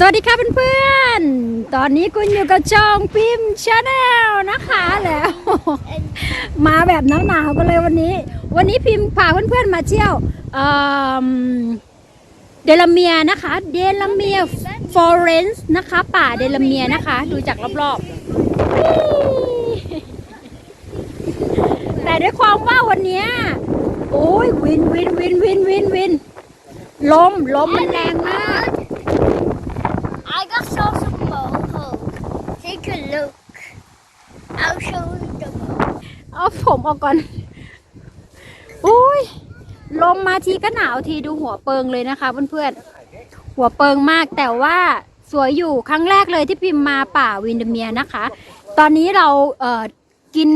สวัสดีค่ะเพื่อนๆ ตอนนี้คุณอยู่กับจองพิมพ์ชาแนลนะคะแล้ว มาแบบหนาวๆกันเลยวันนี้ วันนี้พิมพ์พาเพื่อนๆมาเที่ยวเดลเมียนะคะ เดลเมียฟอเรนซ์นะคะ ป่าเดลเมียนะคะ ดูจากรอบๆ แต่ด้วยความว่าวันนี้โอ้ยวินวินวินวินวินวินลมลมมันแรงมาก Take a look. I'll show you the boat. เอาผมออกก่อน อุ้ย ลมมาทีก็หนาวทีดูหัวเปิงเลยนะคะเพื่อนๆ หัวเปิงมากแต่ว่าสวยอยู่ครั้งแรกเลยที่พิมพ์มาป่าวินเดเมียนะคะ ตอนนี้เราเออกิน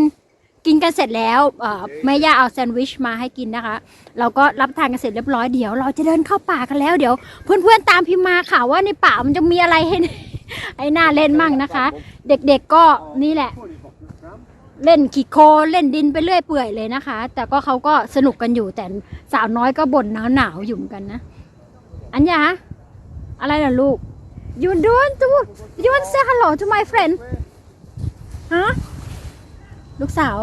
กินกันเสร็จแล้วเอ่อแม่ย่าเอาแซนด์วิชมาให้กินนะคะ เราก็รับทานกันเสร็จเรียบร้อยเดี๋ยว เราจะเดินเข้าป่ากันแล้วเดี๋ยว เพื่อนๆตามพิมพ์มาค่ะว่าในป่ามันจะมีอะไรให้ให้น่าเล่นมั่งนะคะ เด็กๆก็นี่แหละ เล่นขี่โคลนเล่นดินไปเรื่อยเปื่อยเลยนะคะ แต่ก็เขาก็สนุกกันอยู่แต่สาวน้อยก็บ่นหนาวหนาวๆอยู่เหมือนกันนะ อัญญาอะไรล่ะลูก you doing to you want to say hello to my friend ฮะ ลูกสาว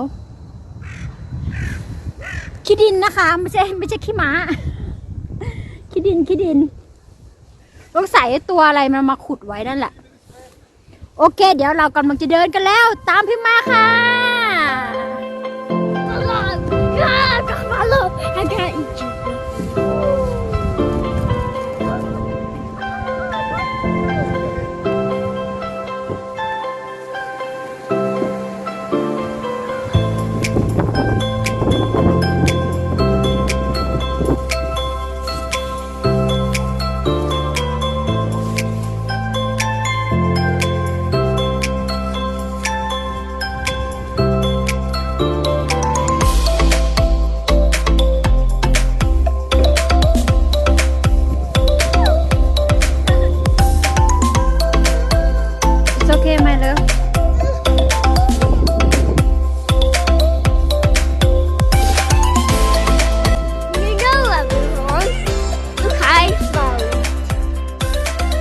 ขี้ดินนะคะ ไม่ใช่ไม่ใช่ขี้ม้า ขี้ดินขี้ดินลูกใส่ตัวอะไรมันมาขุดไว้นั่นแหละ โอเค เดี๋ยวเรากำลังจะเดินกันแล้ว ตามพี่มาค่ะ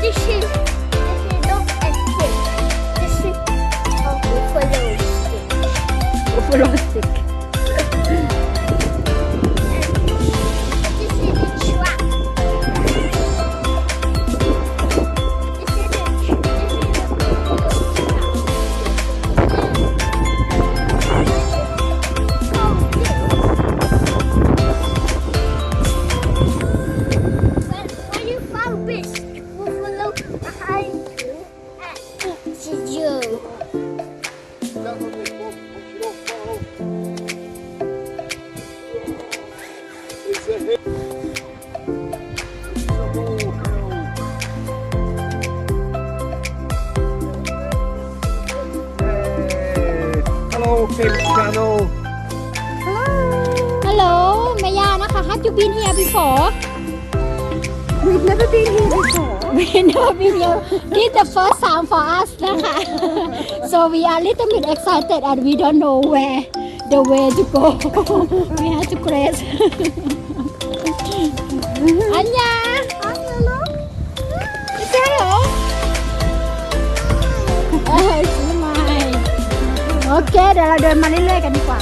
This is this is not านะคะ Have you been here before We've never been here before We've never been here This is the first time for us นะคะ So we are little bit excited and we don't know where the way to go We have to cross อัญญาใช่เหรอเอ้ยซื้อใหม่โอเคเดี๋ยวเราเดินมาเรื่อยๆกันดีกว่า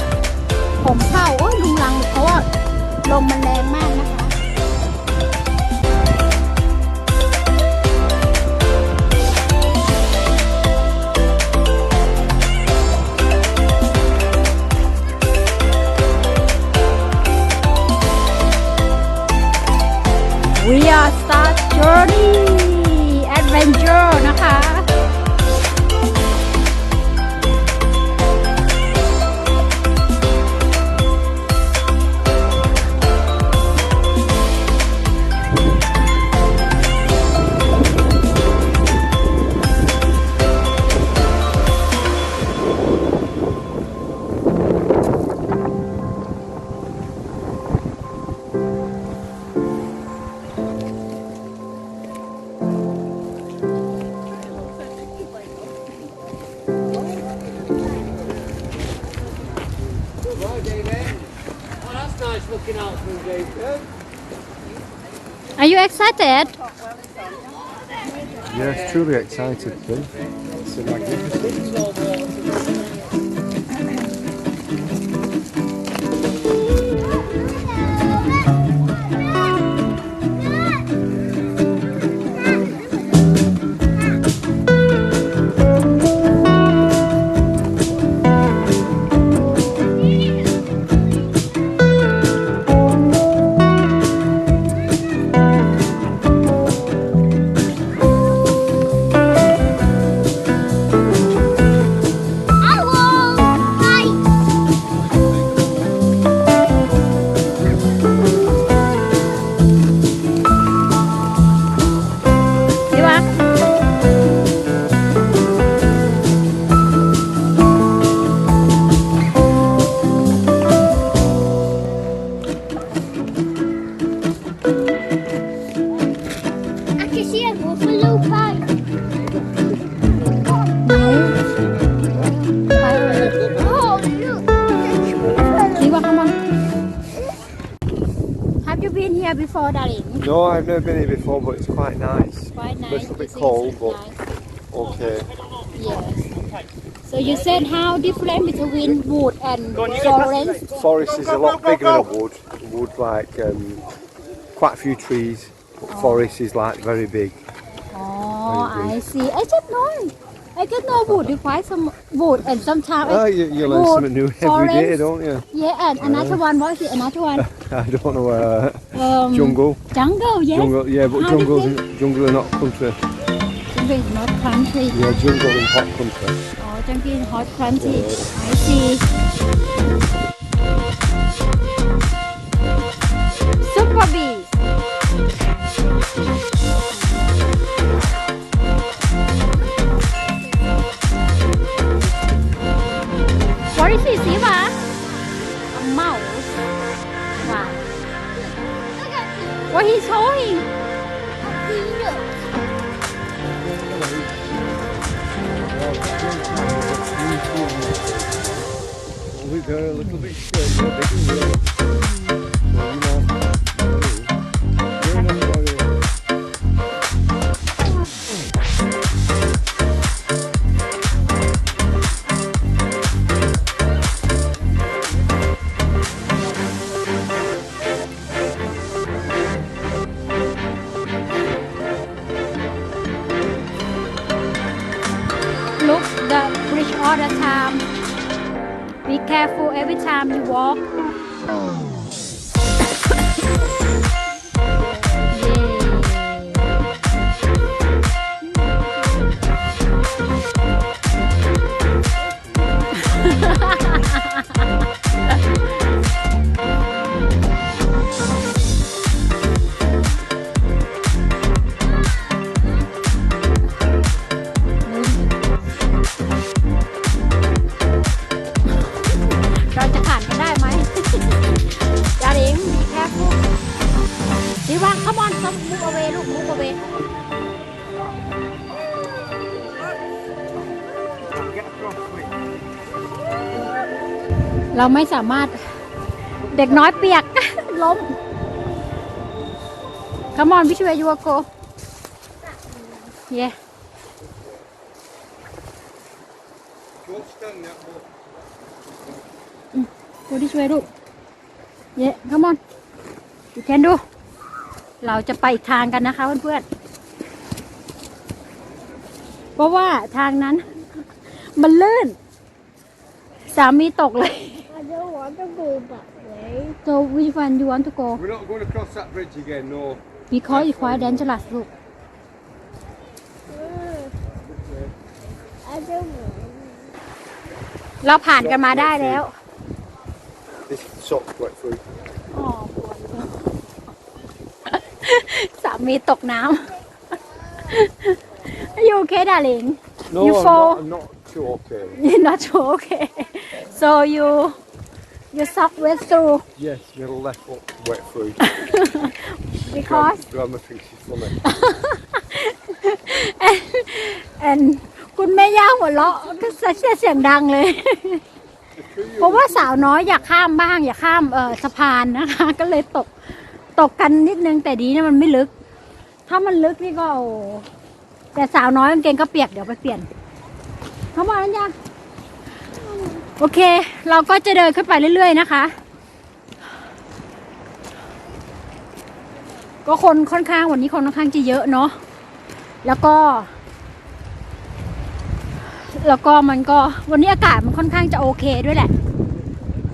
ผมเข้าโอ้ยลุงลังเพราะว่า ลมมันแรงมากนะคะ We are start journey adventure นะคะ Yes, truly excited, Tim. It's a magnificent. Before, but it's quite nice. Quite nice A Little bit cold, but nice. okay. Yes. So you said how different between wood and forest? Forest is a lot bigger than a wood. Wood like um, quite a few trees, but forest is like very big. Oh, I see. I just know. I just know wood. You find some wood and sometimes. Oh, you, you learn wood, something new every day, forest. don't you? Yeah, and another one. What is it? Another one. I don't know. Uh, Um, jungle. Jungle. Yes. Jungle, yeah, but How jungles, different? jungle are not country. Jungle is not country. Yeah, jungle and hot country. Oh, jungle is hot country. I see. Time you walk. ราไม่สามารถเด็กน้อยเปียก ล้มก o m อนวิชเวยัวโกเย่ดูดิช่วยลูกเย่ก o m อนดูแคนดู เราจะไปอีกทางกันนะคะเพื่อนๆเพราะว่าทางนั้น มันลื่น สามีตกเลย don't want to go that way. so which one you want to go We're not going across that bridge again, no. because it's quite dangerous ลูก Uh, I don't want. เราผ่านกันมาได้แล้ว This sock's wet through. อ๋อปวดสามีตกน้ำ you okay darling No, You I'm, fall. not, I'm not too okay. you're not sure okay so you you suck wet through Yes, my left foot wet through. because Grandma thinks she's funny. and คุณแม่ย่าหัวเราะก็เสียงดังเลย เพราะว่าสาวน้อยอยากข้ามบ้าง อยากข้ามเออสะพานนะคะ ก็เลยตกตกกันนิดนึงแต่ดีนะมันไม่ลึก ถ้ามันลึกนี่ก็โอ้แต่สาวน้อยกางเกงก็เปียกเดี๋ยวไปเปลี่ยนเขาบอกแล้วยัง โอเค เราก็จะเดินขึ้นไปเรื่อย ๆ นะคะ ก็คนค่อนข้างวันนี้คนค่อนข้างจะเยอะเนาะ แล้วก็ แล้วก็มันก็วันนี้อากาศมันค่อนข้างจะโอเคด้วยแหละ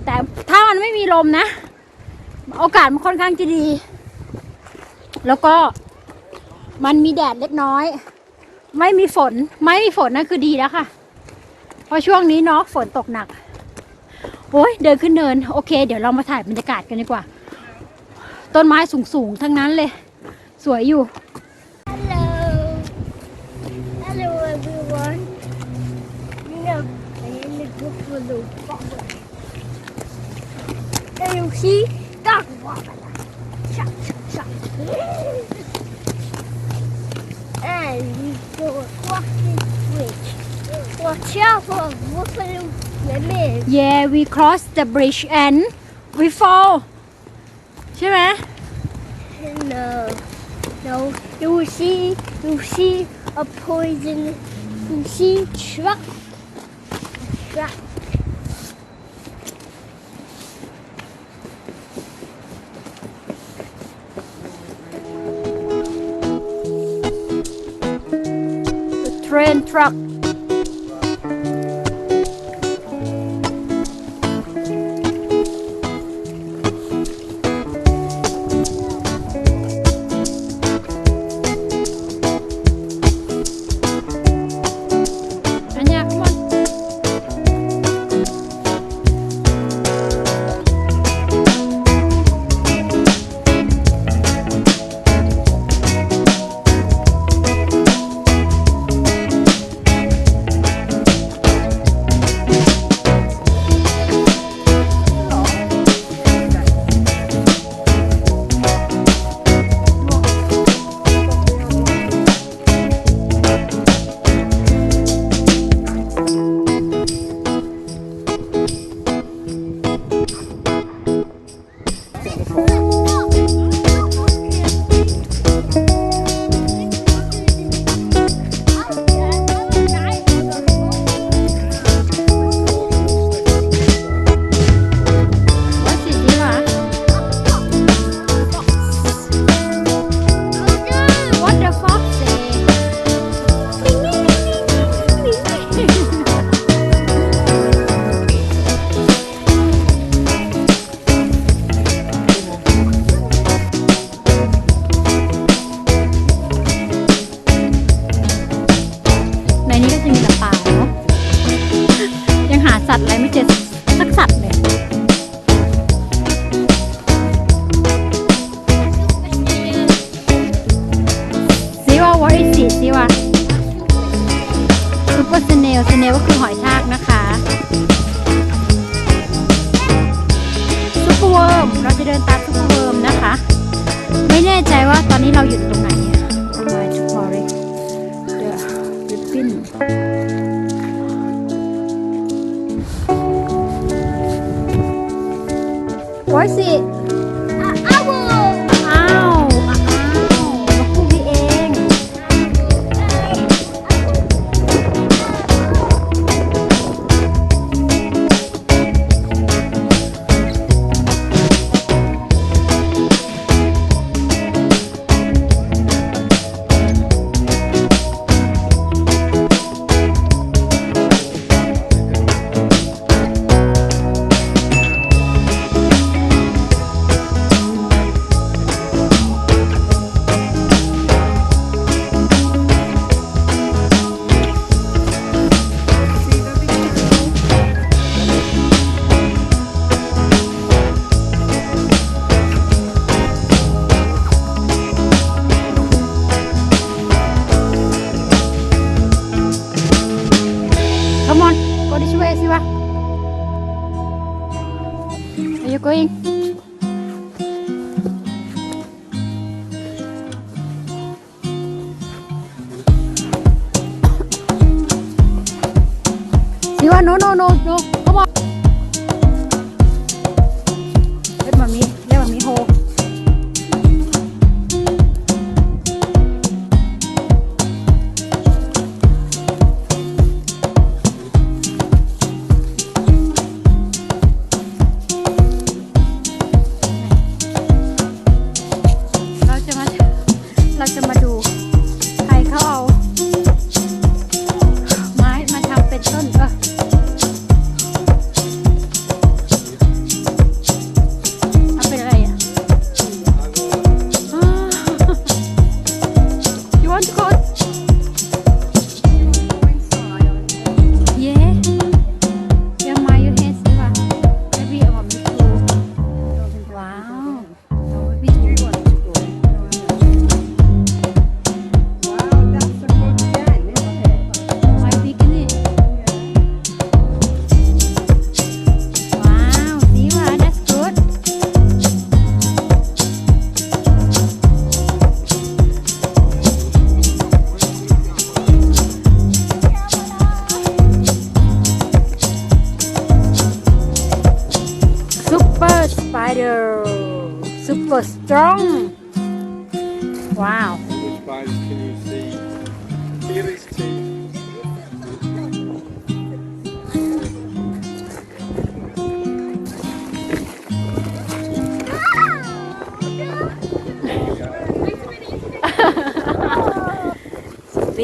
แต่ถ้ามันไม่มีลมนะโอกาสมันค่อนข้างจะดี แล้วก็มันมีแดดเล็กน้อย ไม่มีฝน ไม่มีฝนนั่นคือดีแล้วค่ะ เพราะช่วงนี้เนาะฝนตกหนัก โอ้ยเดินขึ้นเนิน โอเค เดี๋ยวเรามาถ่ายบรรยากาศกันดีกว่า ต้นไม้สูงๆ ทั้งนั้นเลย สวยอยู่ Hello. Hello, everyone. You know, I am the good for the bubble. Can you see? Dog bubble. Shut, shut, shut. And we go across this bridge. Watch out for buffalo women. Yeah we cross the bridge and we fall ใช่ไหม No, no. You will see, you will see a poison. You see truck. Truck. the train truck อั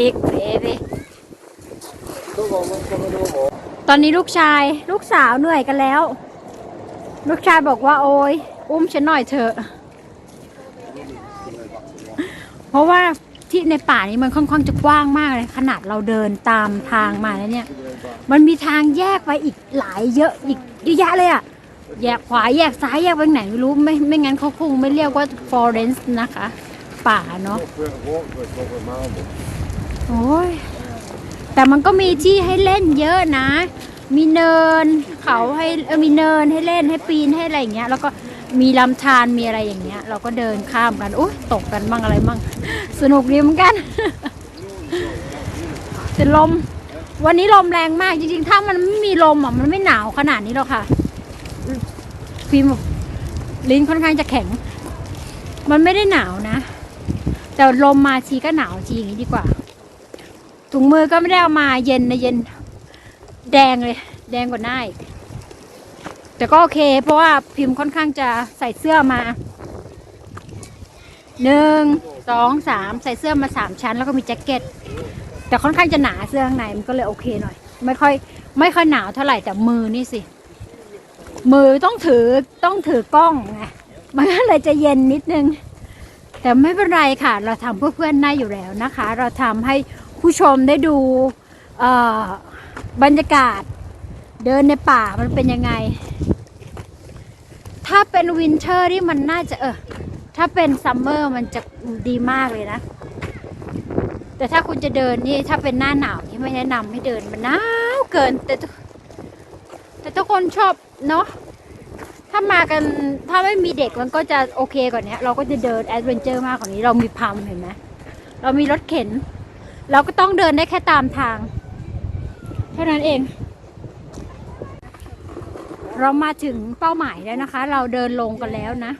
Big baby Come on, let's have a no more. ตอนนี้ลูกชายลูกสาวเหนื่อยกันแล้ว ลูกชายบอกว่าโอ้ยอุ้มฉันหน่อยเถอะ เพราะว่าที่ในป่านี้มันค่อนข้างจะกว้างมากเลย ขนาดเราเดินตามทางมาแล้วเนี่ย มันมีทางแยกไปอีกหลายเยอะอีกเยอะแยะเลยอะแยกขวาแยกซ้ายแยกไปไหนไม่รู้ไม่ไม่งั้นเขาคงไม่เรียกว่า forest นะคะ ป่าเนาะ โอ้ยแต่มันก็มีที่ให้เล่นเยอะนะ มีเนินเขาให้เออมีเนินให้เล่นให้ปีนให้อะไรอย่างเงี้ย แล้วก็มีลำธารมีอะไรอย่างเงี้ย เราก็เดินข้ามกันโอ้ยตกกันบ้างอะไรบ้างสนุกดีเหมือนกันแต่ลม วันนี้ลมแรงมากจริงๆ ถ้ามันไม่มีลมอะมันไม่หนาวขนาดนี้หรอกค่ะฟิล์มลิ้นค่อนข้างจะแข็ง มันไม่ได้หนาวนะ แต่ลมมาทีก็หนาวทีอย่างนี้ดีกว่า ถุงมือก็ไม่ได้เอามาเย็นนะเย็น แดงเลย แดงกว่าหน้าอีกแต่ก็โอเค เพราะว่าพิมพ์ค่อนข้างจะใส่เสื้อมาหนึ่งสองสามใส่เสื้อมาสามชั้น แล้วก็มีแจ็คเก็ต แต่ค่อนข้างจะหนาเสื้อข้างในมันก็เลยโอเคหน่อย ไม่ค่อย ไม่ค่อยหนาวเท่าไหร่แต่มือนี่สิ มือต้องถือต้องถือกล้องไงมันก็เลยจะเย็นนิดนึง แต่ไม่เป็นไรค่ะ เราทำเพื่อเพื่อนได้อยู่แล้วนะคะ เราทำให้ ผู้ชมได้ดูบรรยากาศเดินในป่ามันเป็นยังไง ถ้าเป็นวินเทอร์ที่มันน่าจะเออ ถ้าเป็นซัมเมอร์มันจะดีมากเลยนะ แต่ถ้าคุณจะเดินนี่ถ้าเป็นหน้าหนาวนี่ไม่แนะนำให้เดินมันหนาวเกิน แต่ แต่ทุกคนชอบเนาะ ถ้ามากันถ้าไม่มีเด็กมันก็จะโอเคกว่านี้เราก็จะเดินแอดเวนเจอร์มากกว่านี้เรามีพัมเห็นไหมเรามีรถเข็น เราก็ต้องเดินได้แค่ตามทาง เท่านั้นเอง เรามาถึงเป้าหมายแล้วนะคะ เราเดินลงกันแล้วนะ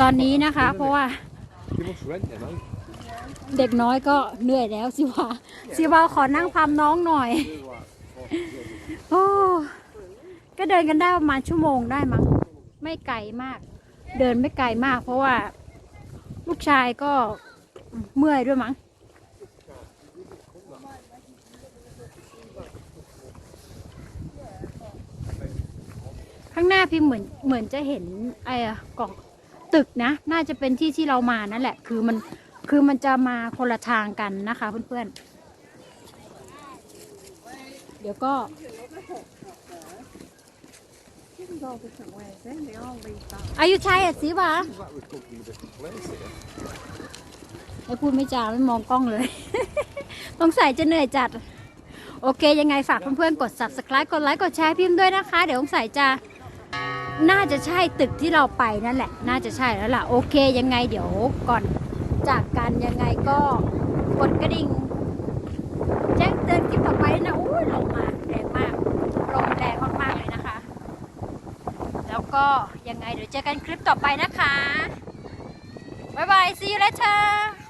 ตอนนี้นะคะ เพราะว่า เด็กน้อยก็เหนื่อยแล้วสิวาสิวาขอนั่งพามน้องหน่อยโอ้ก็เดินกันได้ประมาณชั่วโมงได้มั้งไม่ไกลมาก เดินไม่ไกลมาก เพราะว่าลูกชายก็เมื่อยด้วยมั้ง ข้างหน้าพี่เหมือนเหมือนจะเห็นไอ้กล่องตึกนะ น่าจะเป็นที่ที่เรามานั่นแหละ คือมันคือมันจะมาคนละทางกันนะคะเพื่อนๆ เดี๋ยวก็อายุชัยอะสิวะไม่พูดไม่จาไม่มองกล้องเลยต้องใส่จะเหนื่อยจัด โอเค ยังไงฝากเพื่อนๆ กด subscribe กดไลค์ กดแชร์พิมพ์ด้วยนะคะ เดี๋ยวต้องใส่จะ น่าจะใช่ตึกที่เราไปนั่นแหละ น่าจะใช่แล้วล่ะ โอเคยังไงเดี๋ยวก่อนจากกันยังไงก็กดกระดิ่งแจ้งเตือนคลิปต่อไปนะอุ้ยลงมาแรงมากลมแรงมากๆเลยนะคะ แล้วก็ยังไงเดี๋ยวเจอกันคลิปต่อไปนะคะ บ๊ายบาย see you later